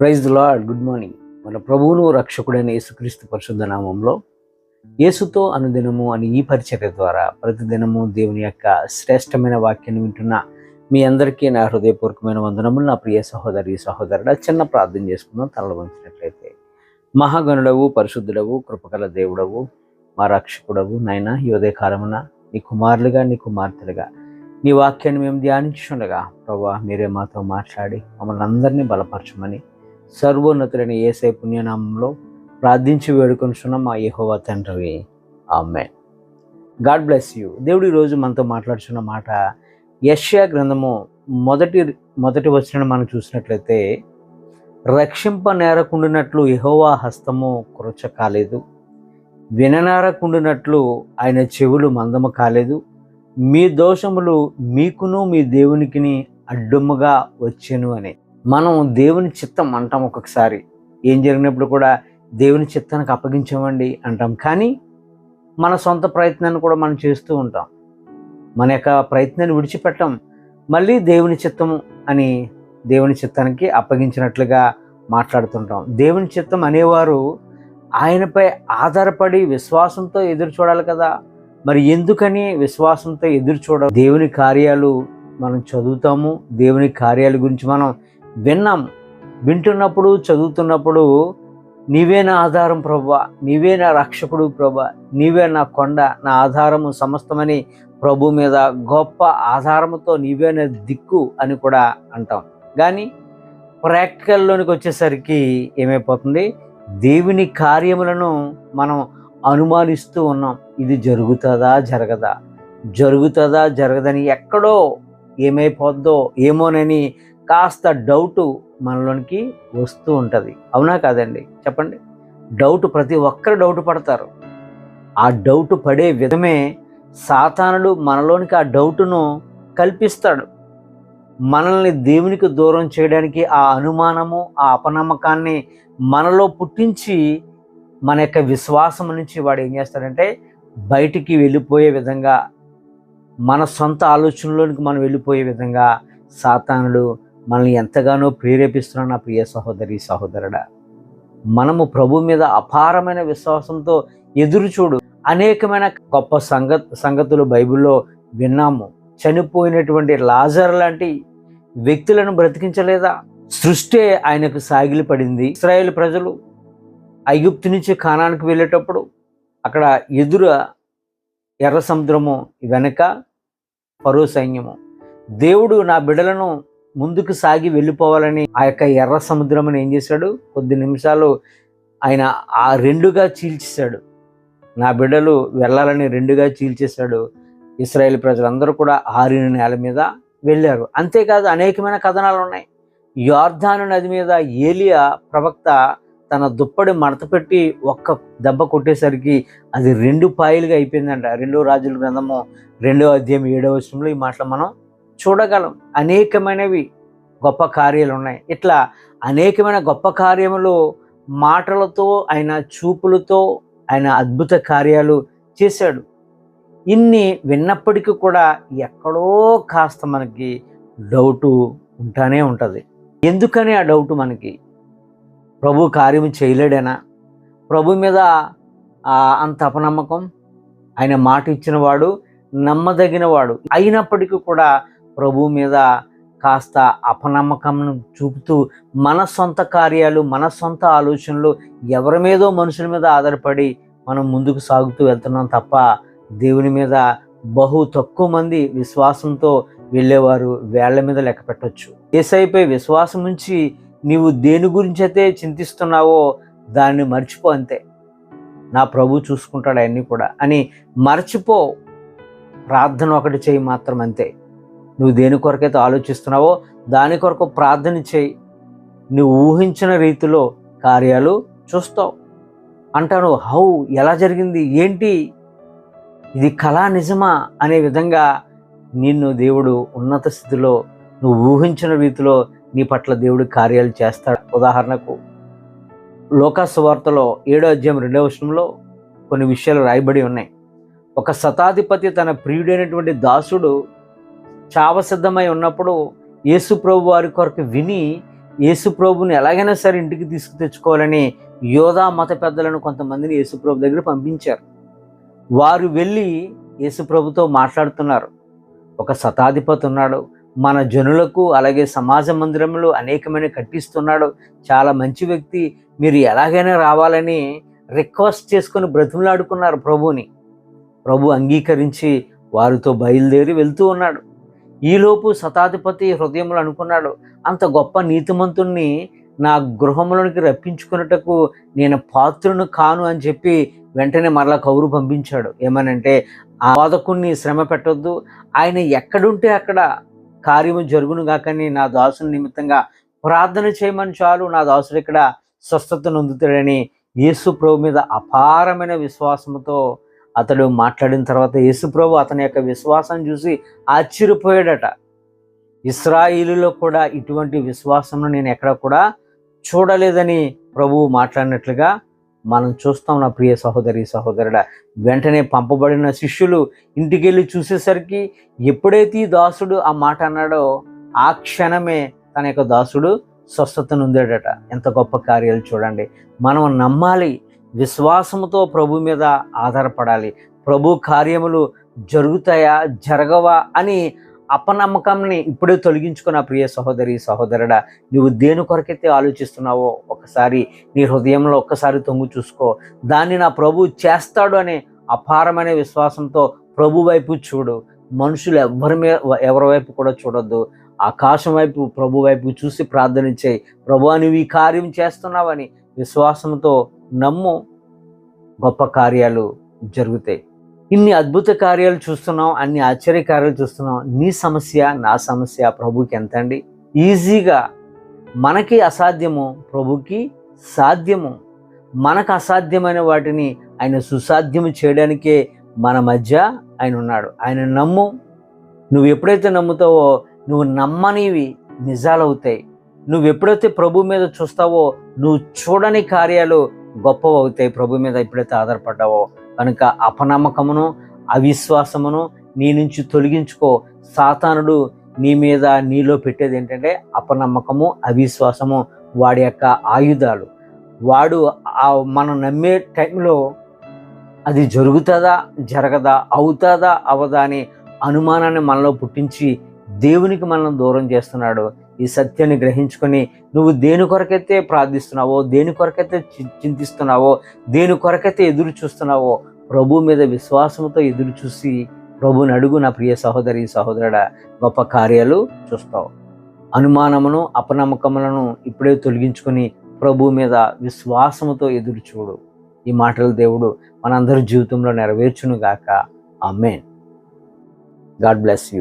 Praise lord good morning. మన ప్రభువును రక్షకుడైన యేసుక్రీస్తు పరిశుద్ధ నామంలో యేసుతో అనుదినము అని ఈ పరిచర్య ద్వారా ప్రతిదినము దేవుని యొక్క శ్రేష్టమైన వాక్యాన్ని వింటున్న మీ అందరికీ నా హృదయపూర్వకమైన వందనములు. నా ప్రియ సహోదరి సహోదరుడు చిన్న ప్రార్థన చేసుకుందాం. తనలు వంచినట్లయితే మహాగణుడవు పరిశుద్ధుడవు కృపకల దేవుడవు మా రక్షకుడవు నాయన ఈ ఉదయ కాలమున నీ కుమారులుగా నీ కుమార్తెలుగా నీ వాక్యాన్ని మేము ధ్యానించుండగా ప్రభా మీరే మాతో మాట్లాడి మమ్మల్ని అందరినీ బలపరచమని సర్వోన్నతులైన ఏసై పుణ్యనామంలో ప్రార్థించి వేడుకొనిస్తున్నాం మా యహోవా తండ్రి. ఆమె గాడ్ బ్లెస్ యూ. దేవుడు ఈరోజు మనతో మాట్లాడుతున్న మాట యష్యా గ్రంథము మొదటి మొదటి వచ్చిన మనం చూసినట్లయితే రక్షింప నేరకుండినట్లు యహోవా హస్తము కురచ కాలేదు. విననేరకుండినట్లు ఆయన చెవులు మందము కాలేదు. మీ దోషములు మీకును మీ దేవునికిని అడ్డముగా వచ్చెను అని. మనం దేవుని చిత్తం అంటాం ఒక్కొక్కసారి. ఏం జరిగినప్పుడు కూడా దేవుని చిత్తానికి అప్పగించామండి అంటాం. కానీ మన సొంత ప్రయత్నాన్ని కూడా మనం చేస్తూ ఉంటాం. మన యొక్క ప్రయత్నాన్ని విడిచిపెట్టం. మళ్ళీ దేవుని చిత్తము అని దేవుని చిత్తానికి అప్పగించినట్లుగా మాట్లాడుతుంటాం. దేవుని చిత్తం అనేవారు ఆయనపై ఆధారపడి విశ్వాసంతో ఎదురు చూడాలి కదా. మరి ఎందుకని విశ్వాసంతో ఎదురు చూడ దేవుని కార్యాలు మనం చదువుతాము. దేవుని కార్యాల గురించి మనం విన్నాం. వింటున్నప్పుడు చదువుతున్నప్పుడు నీవే నా ఆధారం ప్రభా నీవే నా రక్షకుడు ప్రభా నీవే నా కొండ నా ఆధారము సమస్తమని ప్రభు మీద గొప్ప ఆధారముతో నీవే నా దిక్కు అని కూడా అంటాం. కానీ ప్రాక్టికల్లోనికి వచ్చేసరికి ఏమైపోతుంది? దేవుని కార్యములను మనం అనుమానిస్తూ ఉన్నాం. ఇది జరుగుతుందా జరగదా? జరుగుతుందా జరగదని ఎక్కడో ఏమైపోద్దో ఏమోనని కాస్త డౌటు మనలోనికి వస్తూ ఉంటుంది. అవునా కాదండి? చెప్పండి. డౌట్ ప్రతి ఒక్కరు డౌట్ పడతారు. ఆ డౌట్ పడే విధమే సాతానుడు మనలోనికి ఆ డౌటును కల్పిస్తాడు. మనల్ని దేవునికి దూరం చేయడానికి ఆ అనుమానము ఆ అపనమ్మకాన్ని మనలో పుట్టించి మన యొక్క విశ్వాసం నుంచి వాడు ఏం చేస్తాడంటే బయటికి వెళ్ళిపోయే విధంగా మన సొంత ఆలోచనలోనికి మనం వెళ్ళిపోయే విధంగా సాతానుడు మనల్ని ఎంతగానో ప్రేరేపిస్తున్నాడు నా ప్రియ సహోదరి సహోదరుడా. మనము ప్రభు మీద అపారమైన విశ్వాసంతో ఎదురు చూడు అనేకమైన గొప్ప సంగ సంగతులు బైబిల్లో విన్నాము. చనిపోయినటువంటి లాజర్ లాంటి వ్యక్తులను బ్రతికించలేదా? సృష్టి ఆయనకు సాగిలి పడింది ఇస్రాయేల్ ప్రజలు ఐగుప్తు నుంచి ఖానానికి వెళ్ళేటప్పుడు అక్కడ ఎదురు ఎర్ర సముద్రము వెనక పరో సైన్యము. దేవుడు నా బిడలను ముందుకు సాగి వెళ్ళిపోవాలని ఆ యొక్క ఎర్ర సముద్రమును ఏం చేశాడు? కొద్ది నిమిషాలు ఆయన ఆ రెండుగా చీల్చేశాడు. నా బిడ్డలు వెళ్ళాలని రెండుగా చీల్చేశాడు. ఇస్రాయేల్ ప్రజలందరూ కూడా ఆరిన నేల మీద వెళ్ళారు. అంతేకాదు అనేకమైన కథనాలు ఉన్నాయి. యార్ధాను నది మీద ఏలియా ప్రవక్త తన దుప్పడి మడత పెట్టి ఒక్క దెబ్బ కొట్టేసరికి అది రెండు పాయలుగా అయిపోయిందంట. రెండో రాజుల గ్రంథము రెండో అధ్యాయం ఏడవ వచనంలో ఈ మాటలు మనం చూడగలం. అనేకమైనవి గొప్ప కార్యాలు ఉన్నాయి ఇట్లా అనేకమైన గొప్ప కార్యములు మాటలతో ఆయన చూపులతో ఆయన అద్భుత కార్యాలు చేశాడు. ఇన్ని విన్నప్పటికీ కూడా ఎక్కడో కాస్త మనకి డౌటు ఉంటానే ఉంటుంది. ఎందుకని ఆ డౌట్ మనకి? ప్రభు కార్యం చేయలేడేనా? ప్రభు మీద అంత అపనమ్మకం? ఆయన మాట ఇచ్చినవాడు నమ్మదగినవాడు. అయినప్పటికీ కూడా ప్రభు మీద కాస్త అపనమ్మకం చూపుతూ మన సొంత కార్యాలు మన సొంత ఆలోచనలు ఎవరి మీదో మనుషుల మీద ఆధారపడి మనం ముందుకు సాగుతూ వెళ్తున్నాం తప్ప దేవుని మీద బహు తక్కువ మంది విశ్వాసంతో వెళ్ళేవారు వేళ్ళ మీద లెక్క పెట్టవచ్చు ఏసైపై విశ్వాసం నుంచి నీవు దేని గురించి అయితే చింతిస్తున్నావో దాన్ని మర్చిపో అంతే. నా ప్రభు చూసుకుంటాడు అవన్నీ కూడా. అని మర్చిపో. ప్రార్థన ఒకటి చేయి మాత్రం అంతే. నువ్వు దేని కొరకైతే ఆలోచిస్తున్నావో దాని కొరకు ప్రార్థన చేయి. నువ్వు ఊహించిన రీతిలో కార్యాలు చూస్తావు. అంటాను హౌ? ఎలా జరిగింది? ఏంటి? ఇది కళా నిజమా? అనే విధంగా నిన్ను దేవుడు ఉన్నత స్థితిలో నువ్వు ఊహించిన రీతిలో నీ పట్ల దేవుడు కార్యాలు చేస్తాడు. ఉదాహరణకు లోకాసు వార్తలో ఏడో అధ్యాయం రెండవ వచనంలో కొన్ని విషయాలు రాయబడి ఉన్నాయి. ఒక శతాధిపతి తన ప్రియుడైనటువంటి దాసుడు చావసిద్ధమై ఉన్నప్పుడు యేసు ప్రభు వారి కొరకు విని యేసు ప్రభుని ఎలాగైనా సరే ఇంటికి తీసుకు తెచ్చుకోవాలని యోధా మత పెద్దలను కొంతమందిని యేసు ప్రభు దగ్గర పంపించారు. వారు వెళ్ళి యేసు ప్రభుతో మాట్లాడుతున్నారు. ఒక శతాధిపతి ఉన్నాడు. మన జనులకు అలాగే సమాజ మందిరంలో అనేకమైన కట్టిస్తున్నాడు. చాలా మంచి వ్యక్తి. మీరు ఎలాగైనా రావాలని రిక్వెస్ట్ చేసుకొని బ్రతిమలాడుకున్నారు ప్రభుని ప్రభు అంగీకరించి వారితో బయలుదేరి వెళ్తూ ఉన్నాడు. ఈలోపు శతాధిపతి హృదయంలో అనుకున్నాడు అంత గొప్ప నీతిమంతుణ్ణి నా గృహంలోనికి రప్పించుకున్నటకు నేను పాత్రును కాను అని చెప్పి వెంటనే మరలా కౌరు పంపించాడు. ఏమనంటే ఆ బాధకుణ్ణి శ్రమ పెట్టొద్దు ఆయన ఎక్కడుంటే అక్కడ కార్యము జరుగును గాకని నా దాసుని నిమిత్తంగా ప్రార్థన చేయమని చాలు నా దాసుడు ఇక్కడ స్వస్థత నొందుతాడని యేసు ప్రభు మీద అపారమైన విశ్వాసంతో అతడు మాట్లాడిన తర్వాత యేసు ప్రభు అతని యొక్క విశ్వాసం చూసి ఆశ్చర్యపోయాడట. ఇస్రాయిలులో కూడా ఇటువంటి విశ్వాసంను నేను ఎక్కడ కూడా చూడలేదని ప్రభువు మాట్లాడినట్లుగా మనం చూస్తాం నా ప్రియ సహోదరి సహోదరుడ. వెంటనే పంపబడిన శిష్యులు ఇంటికి వెళ్ళి చూసేసరికి ఎప్పుడైతే ఈ దాసుడు ఆ మాట అన్నాడో ఆ క్షణమే తన యొక్క దాసుడు స్వస్థతనుందాడట. ఎంత గొప్ప కార్యాలు చూడండి. మనం నమ్మాలి. విశ్వాసముతో ప్రభు మీద ఆధారపడాలి. ప్రభు కార్యములు జరుగుతాయా జరగవా అని అపనమ్మకంని ఇప్పుడే తొలగించుకున్న ప్రియ సహోదరి సహోదరుడా నువ్వు దేని కొరకైతే ఆలోచిస్తున్నావో ఒకసారి నీ హృదయంలో ఒక్కసారి తొంగు చూసుకో. దాన్ని నా ప్రభు చేస్తాడు అనే అపారమైన విశ్వాసంతో ప్రభు వైపు చూడు. మనుషులు ఎవరి మీద ఎవరి వైపు కూడా చూడొద్దు. ఆకాశం వైపు ప్రభు వైపు చూసి ప్రార్థన చేయి. ప్రభు నువ్వు ఈ కార్యం చేస్తున్నావని విశ్వాసంతో నమ్ము గొప్ప కార్యాలు జరుగుతాయి. ఇన్ని అద్భుత కార్యాలు చూస్తున్నాం అన్ని ఆశ్చర్య కార్యాలు చూస్తున్నాం నీ సమస్య నా సమస్య ప్రభుకి ఎంత అండి? ఈజీగా మనకి అసాధ్యము ప్రభుకి సాధ్యము. మనకు అసాధ్యమైన వాటిని ఆయన సుసాధ్యము చేయడానికే మన మధ్య ఆయన ఉన్నాడు. ఆయన నమ్ము. నువ్వు ఎప్పుడైతే నమ్ముతావో నువ్వు నమ్మనివి నిజాలవుతాయి. నువ్వు ఎప్పుడైతే ప్రభు మీద చూస్తావో నువ్వు చూడని కార్యాలు గొప్ప అవుతాయి ప్రభు మీద ఎప్పుడైతే ఆధారపడ్డావో కనుక అపనమ్మకమును అవిశ్వాసమును నీ నుంచి తొలగించుకో. సాతానుడు నీ మీద నీలో పెట్టేది ఏంటంటే అపనమ్మకము అవిశ్వాసము వాడి యొక్క ఆయుధాలు. వాడు మనం నమ్మే టైంలో అది జరుగుతుందా జరగదా అవుతుందా అవదా అనే అనుమానాన్ని మనలో పుట్టించి దేవునికి మనం దూరం చేస్తున్నాడు. ఈ సత్యాన్ని గ్రహించుకొని నువ్వు దేని కొరకైతే ప్రార్థిస్తున్నావో దేని కొరకైతే చింతిస్తున్నావో దేని కొరకైతే ఎదురు చూస్తున్నావో ప్రభు మీద విశ్వాసంతో ఎదురు చూసి ప్రభుని అడుగు నా ప్రియ సహోదరి సహోదరుడ గొప్ప కార్యాలు చూస్తావు. అనుమానమును అపనమ్మకములను ఇప్పుడే తొలగించుకొని ప్రభు మీద విశ్వాసముతో ఎదురు చూడు. ఈ మాటలు దేవుడు మనందరి జీవితంలో నెరవేర్చును గాక ఆమెన్. God bless you.